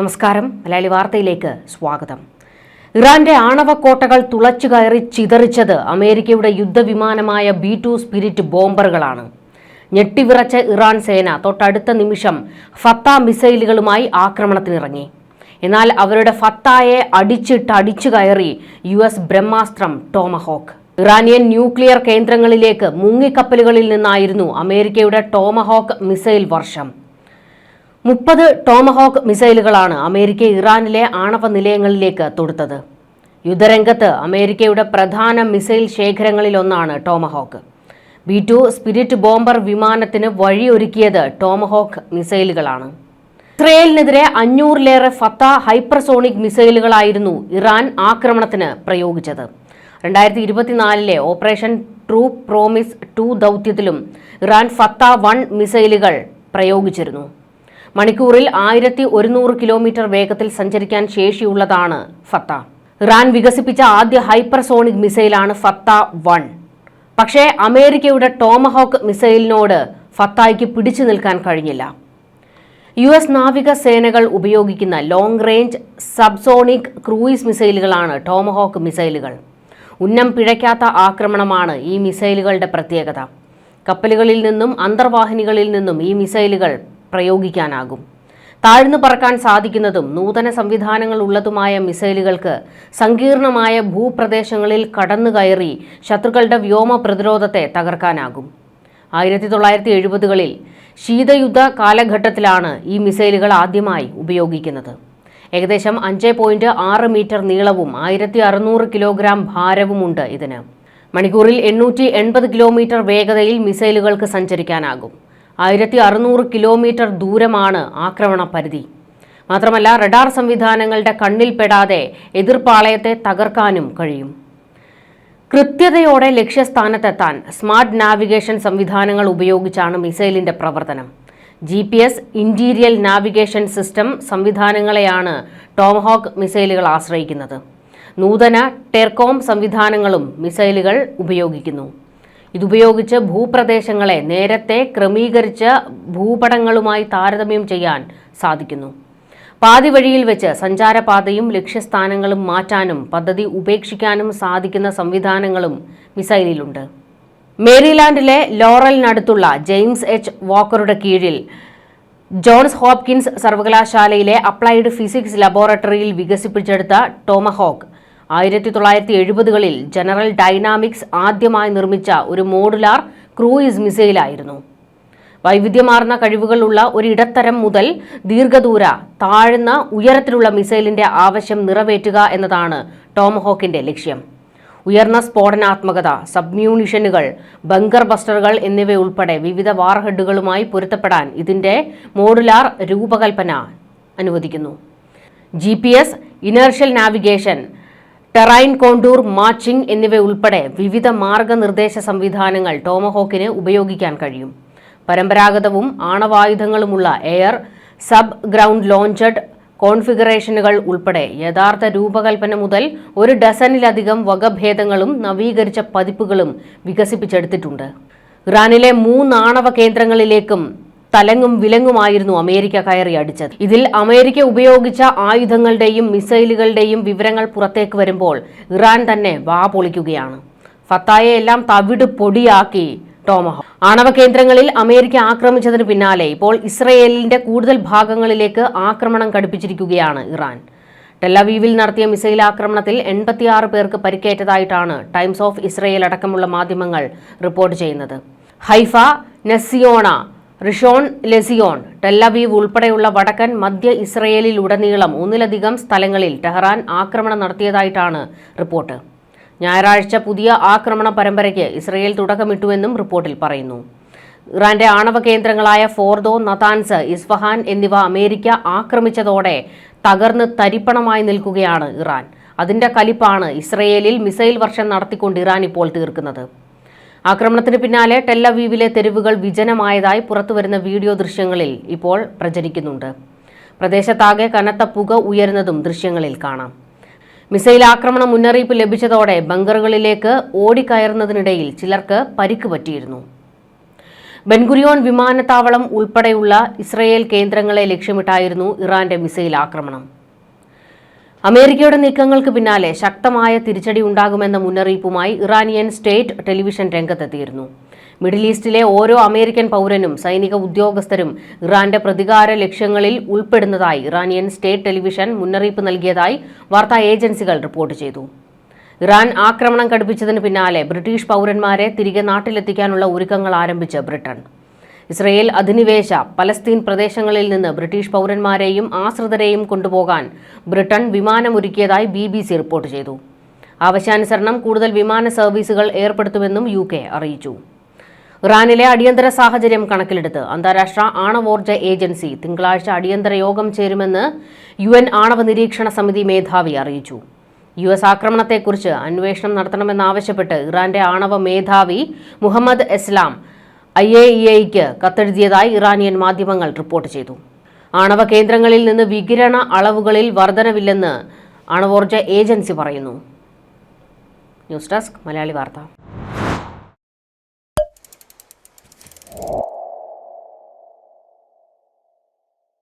നമസ്കാരം. മലയാളി വാർത്തയിലേക്ക് സ്വാഗതം. ഇറാന്റെ ആണവ കോട്ടകൾ തുളച്ചു കയറി ചിതറിച്ചത് അമേരിക്കയുടെ യുദ്ധവിമാനമായ ബി ടു സ്പിരിറ്റ് ബോംബറുകളാണ്. ഞെട്ടിവിറച്ച ഇറാൻ സേന തൊട്ടടുത്ത നിമിഷം ഫത്ത മിസൈലുകളുമായി ആക്രമണത്തിനിറങ്ങി. എന്നാൽ അവരുടെ ഫത്തായെ അടിച്ചിട്ടടിച്ചു കയറി യു എസ് ബ്രഹ്മാസ്ത്രം ടോമഹോക്ക്. ഇറാനിയൻ ന്യൂക്ലിയർ കേന്ദ്രങ്ങളിലേക്ക് മുങ്ങിക്കപ്പലുകളിൽ നിന്നായിരുന്നു അമേരിക്കയുടെ ടോമഹോക്ക് മിസൈൽ വർഷം. മുപ്പത് ടോമഹോക്ക് മിസൈലുകളാണ് അമേരിക്ക ഇറാനിലെ ആണവ നിലയങ്ങളിലേക്ക് തൊടുത്തത്. യുദ്ധരംഗത്ത് അമേരിക്കയുടെ പ്രധാന missile ശേഖരങ്ങളിലൊന്നാണ് Tomahawk. B two Spirit bomber വിമാനത്തിന് വഴിയൊരുക്കിയത് ടോമഹോക്ക് മിസൈലുകളാണ്. ഇസ്രയേലിനെതിരെ അഞ്ഞൂറിലേറെ ഫത്ത ഹൈപ്പർസോണിക് മിസൈലുകളായിരുന്നു ഇറാൻ ആക്രമണത്തിന് പ്രയോഗിച്ചത്. രണ്ടായിരത്തി ഇരുപത്തിനാലിലെ ഓപ്പറേഷൻ ട്രൂ പ്രോമിസ് ടു ദൗത്യത്തിലും ഇറാൻ ഫത്ത വൺ മിസൈലുകൾ പ്രയോഗിച്ചിരുന്നു. മണിക്കൂറിൽ ആയിരത്തി ഒരുന്നൂറ് കിലോമീറ്റർ വേഗത്തിൽ സഞ്ചരിക്കാൻ ശേഷിയുള്ളതാണ് ഫത്ത. ഇറാൻ വികസിപ്പിച്ച ആദ്യ ഹൈപ്പർസോണിക് മിസൈലാണ് ഫത്ത വൺ. പക്ഷേ അമേരിക്കയുടെ ടോമഹോക്ക് മിസൈലിനോട് ഫത്തായ്ക്ക് പിടിച്ചു നിൽക്കാൻ കഴിഞ്ഞില്ല. യു എസ് നാവിക സേനകൾ ഉപയോഗിക്കുന്ന ലോങ് റേഞ്ച് സബ്സോണിക് ക്രൂയിസ് മിസൈലുകളാണ് ടോമഹോക്ക് മിസൈലുകൾ. ഉന്നം പിഴയ്ക്കാത്ത ആക്രമണമാണ് ഈ മിസൈലുകളുടെ പ്രത്യേകത. കപ്പലുകളിൽ നിന്നും അന്തർവാഹിനികളിൽ നിന്നും ഈ മിസൈലുകൾ പ്രയോഗിക്കാനാകും. താഴ്ന്നു പറക്കാൻ സാധിക്കുന്നതും നൂതന സംവിധാനങ്ങൾ ഉള്ളതുമായ മിസൈലുകൾക്ക് സങ്കീർണമായ ഭൂപ്രദേശങ്ങളിൽ കടന്നുകയറി ശത്രുക്കളുടെ വ്യോമ പ്രതിരോധത്തെ തകർക്കാനാകും. ആയിരത്തി തൊള്ളായിരത്തി എഴുപതുകളിൽ ശീതയുദ്ധ കാലഘട്ടത്തിലാണ് ഈ മിസൈലുകൾ ആദ്യമായി ഉപയോഗിക്കുന്നത്. ഏകദേശം അഞ്ച് പോയിന്റ് ആറ് മീറ്റർ നീളവും ആയിരത്തി അറുന്നൂറ് കിലോഗ്രാം ഭാരവുമുണ്ട് ഇതിന്. മണിക്കൂറിൽ എണ്ണൂറ്റി എൺപത് കിലോമീറ്റർ വേഗതയിൽ മിസൈലുകൾക്ക് സഞ്ചരിക്കാനാകും. ആയിരത്തി അറുന്നൂറ് കിലോമീറ്റർ ദൂരമാണ് ആക്രമണ പരിധി. മാത്രമല്ല റഡാർ സംവിധാനങ്ങളുടെ കണ്ണിൽപ്പെടാതെ എതിർപ്പാളയത്തെ തകർക്കാനും കഴിയും. കൃത്യതയോടെ ലക്ഷ്യസ്ഥാനത്തെത്താൻ സ്മാർട്ട് നാവിഗേഷൻ സംവിധാനങ്ങൾ ഉപയോഗിച്ചാണ് മിസൈലിന്റെ പ്രവർത്തനം. G P S inertial navigation system സംവിധാനങ്ങളെയാണ് ടോംഹോക്ക് മിസൈലുകൾ ആശ്രയിക്കുന്നത്. നൂതന ടെർകോം സംവിധാനങ്ങളും മിസൈലുകൾ ഉപയോഗിക്കുന്നു. ഇതുപയോഗിച്ച് ഭൂപ്രദേശങ്ങളെ നേരത്തെ ക്രമീകരിച്ച ഭൂപടങ്ങളുമായി താരതമ്യം ചെയ്യാൻ സാധിക്കുന്നു. പാതി വഴിയിൽ വെച്ച് സഞ്ചാരപാതയും ലക്ഷ്യസ്ഥാനങ്ങളും മാറ്റാനും പദ്ധതി ഉപേക്ഷിക്കാനും സാധിക്കുന്ന സംവിധാനങ്ങളും മിസൈലിലുണ്ട്. മേരിലാൻഡിലെ ലോറലിനടുത്തുള്ള ജെയിംസ് എച്ച്. വാക്കറുടെ കീഴിൽ ജോൺസ് ഹോപ്കിൻസ് സർവകലാശാലയിലെ അപ്ലൈഡ് ഫിസിക്സ് ലബോറട്ടറിയിൽ വികസിപ്പിച്ചെടുത്ത ടോമഹോക്ക് ആയിരത്തി തൊള്ളായിരത്തി എഴുപതുകളിൽ ജനറൽ ഡൈനാമിക്സ് ആദ്യമായി നിർമ്മിച്ച ഒരു മോഡുലാർ ക്രൂയിസ് മിസൈലായിരുന്നു. വൈവിധ്യമാർന്ന കഴിവുകളുള്ള ഒരു ഇടത്തരം മുതൽ ദീർഘദൂര താഴ്ന്ന ഉയരത്തിലുള്ള മിസൈലിന്റെ ആവശ്യം നിറവേറ്റുക എന്നതാണ് ടോംഹോക്കിന്റെ ലക്ഷ്യം. ഉയർന്ന സ്ഫോടനാത്മകത സബ്മ്യൂണിഷനുകൾ ബങ്കർ ബസ്റ്ററുകൾ എന്നിവയുൾപ്പെടെ വിവിധ വാർഹെഡുകളുമായി പൊരുത്തപ്പെടാൻ ഇതിന്റെ മോഡുലാർ രൂപകൽപ്പന അനുവദിക്കുന്നു. G P S inertial navigation terrain contour matching എന്നിവ ഉൾപ്പെടെ വിവിധ മാർഗനിർദ്ദേശ സംവിധാനങ്ങൾ ടോമഹോക്കിന് ഉപയോഗിക്കാൻ കഴിയും. പരമ്പരാഗതവും ആണവായുധങ്ങളുമുള്ള എയർ സബ് ഗ്രൗണ്ട് ലോഞ്ചഡ് കോൺഫിഗറേഷനുകൾ ഉൾപ്പെടെ യഥാർത്ഥ രൂപകൽപ്പന മുതൽ ഒരു ഡസനിലധികം വകഭേദങ്ങളും നവീകരിച്ച പതിപ്പുകളും വികസിപ്പിച്ചെടുത്തിട്ടുണ്ട്. ഇറാനിലെ മൂന്നാണവ കേന്ദ്രങ്ങളിലേക്കും തലങ്ങും വിലങ്ങുമായിരുന്നു അമേരിക്ക കയറി അടിച്ചത്. ഇതിൽ അമേരിക്ക ഉപയോഗിച്ച ആയുധങ്ങളുടെയും മിസൈലുകളുടെയും വിവരങ്ങൾ പുറത്തേക്ക് വരുമ്പോൾ ഇറാൻ തന്നെ വാ പൊളിക്കുകയാണ്. ഫത്തായെ എല്ലാം തവിട് പൊടിയാക്കി ടോമഹോ. ആണവ കേന്ദ്രങ്ങളിൽ അമേരിക്ക ആക്രമിച്ചതിന് പിന്നാലെ ഇപ്പോൾ ഇസ്രയേലിന്റെ കൂടുതൽ ഭാഗങ്ങളിലേക്ക് ആക്രമണം കടുപ്പിച്ചിരിക്കുകയാണ് ഇറാൻ. ടെല്ലവീവിൽ നടത്തിയ മിസൈൽ ആക്രമണത്തിൽ എൺപത്തിയാറ് പേർക്ക് പരിക്കേറ്റതായിട്ടാണ് ടൈംസ് ഓഫ് ഇസ്രയേൽ അടക്കമുള്ള മാധ്യമങ്ങൾ റിപ്പോർട്ട് ചെയ്യുന്നത്. ഹൈഫ നെസിയോണ റിഷോൺ ലെസിയോൺ ടെല്ലവീവ് ഉൾപ്പെടെയുള്ള വടക്കൻ മധ്യ ഇസ്രയേലിലുടനീളം ഒന്നിലധികം സ്ഥലങ്ങളിൽ ടെഹ്റാൻ ആക്രമണം നടത്തിയതായിട്ടാണ് റിപ്പോർട്ട്. ഞായറാഴ്ച പുതിയ ആക്രമണ പരമ്പരയ്ക്ക് ഇസ്രയേൽ തുടക്കമിട്ടുവെന്നും റിപ്പോർട്ടിൽ പറയുന്നു. ഇറാന്റെ ആണവ കേന്ദ്രങ്ങളായ ഫോർദോ നതാൻസ് ഇസ്ഫഹാൻ എന്നിവ അമേരിക്ക ആക്രമിച്ചതോടെ തകർന്ന് തരിപ്പണമായി നിൽക്കുകയാണ് ഇറാൻ. അതിന്റെ കലിപ്പാണ് ഇസ്രയേലിൽ മിസൈൽ വർഷം നടത്തിക്കൊണ്ട് ഇറാൻ ഇപ്പോൾ തീർക്കുന്നത്. ആക്രമണത്തിന് പിന്നാലെ ടെല്ലവീവിലെ തെരുവുകൾ വിജനമായതായി പുറത്തുവരുന്ന വീഡിയോ ദൃശ്യങ്ങളിൽ ഇപ്പോൾ പ്രചരിക്കുന്നുണ്ട്. പ്രദേശത്താകെ കനത്ത പുക ഉയരുന്നതും ദൃശ്യങ്ങളിൽ കാണാം. മിസൈൽ ആക്രമണ മുന്നറിയിപ്പ് ലഭിച്ചതോടെ ബങ്കറുകളിലേക്ക് ഓടിക്കയറുന്നതിനിടയിൽ ചിലർക്ക് പരിക്ക് പറ്റിയിരുന്നു. ബെൻഗുരിയോൺ വിമാനത്താവളം ഉൾപ്പെടെയുള്ള ഇസ്രയേൽ കേന്ദ്രങ്ങളെ ലക്ഷ്യമിട്ടായിരുന്നു ഇറാന്റെ മിസൈൽ ആക്രമണം. അമേരിക്കയുടെ നീക്കങ്ങൾക്ക് പിന്നാലെ ശക്തമായ തിരിച്ചടി ഉണ്ടാകുമെന്ന മുന്നറിയിപ്പുമായി ഇറാനിയൻ സ്റ്റേറ്റ് ടെലിവിഷൻ രംഗത്തെത്തിയിരുന്നു. മിഡിൽ ഈസ്റ്റിലെ ഓരോ അമേരിക്കൻ പൗരനും സൈനിക ഉദ്യോഗസ്ഥരും ഇറാന്റെ പ്രതികാര ലക്ഷ്യങ്ങളിൽ ഉൾപ്പെടുന്നതായി ഇറാനിയൻ സ്റ്റേറ്റ് ടെലിവിഷൻ മുന്നറിയിപ്പ് നൽകിയതായി വാർത്താ ഏജൻസികൾ റിപ്പോർട്ട് ചെയ്തു. ഇറാൻ ആക്രമണം കടുപ്പിച്ചതിന് പിന്നാലെ ബ്രിട്ടീഷ് പൗരന്മാരെ തിരികെ നാട്ടിലെത്തിക്കാനുള്ള ഒരുക്കങ്ങൾ ആരംഭിച്ച് ബ്രിട്ടൻ. ഇസ്രയേൽ അധിനിവേശ പലസ്തീൻ പ്രദേശങ്ങളിൽ നിന്ന് ബ്രിട്ടീഷ് പൗരന്മാരെയും ആശ്രിതരെയും കൊണ്ടുപോകാൻ ബ്രിട്ടൻ വിമാനമൊരുക്കിയതായി ബി ബി സി റിപ്പോർട്ട് ചെയ്തു. ആവശ്യാനുസരണം കൂടുതൽ വിമാന സർവീസുകൾ ഏർപ്പെടുത്തുമെന്നും യു കെ അറിയിച്ചു. ഇറാനിലെ അടിയന്തര സാഹചര്യം കണക്കിലെടുത്ത് അന്താരാഷ്ട്ര ആണവോർജ ഏജൻസി തിങ്കളാഴ്ച അടിയന്തര യോഗം ചേരുമെന്ന് യു എൻ ആണവ നിരീക്ഷണ സമിതി മേധാവി അറിയിച്ചു. യു എസ് ആക്രമണത്തെക്കുറിച്ച് അന്വേഷണം നടത്തണമെന്നാവശ്യപ്പെട്ട് ഇറാന്റെ ആണവ മേധാവി Mohammad Eslam I A E എയ്ക്ക് കത്തെഴുതിയതായി ഇറാനിയൻ മാധ്യമങ്ങൾ റിപ്പോർട്ട് ചെയ്തു. ആണവ കേന്ദ്രങ്ങളിൽ നിന്ന് വികിരണ അളവുകളിൽ വർധനവില്ലെന്ന് ആണവോർജ ഏജൻസി പറയുന്നു. ന്യൂസ് ഡെസ്ക് മലയാളി വാർത്ത.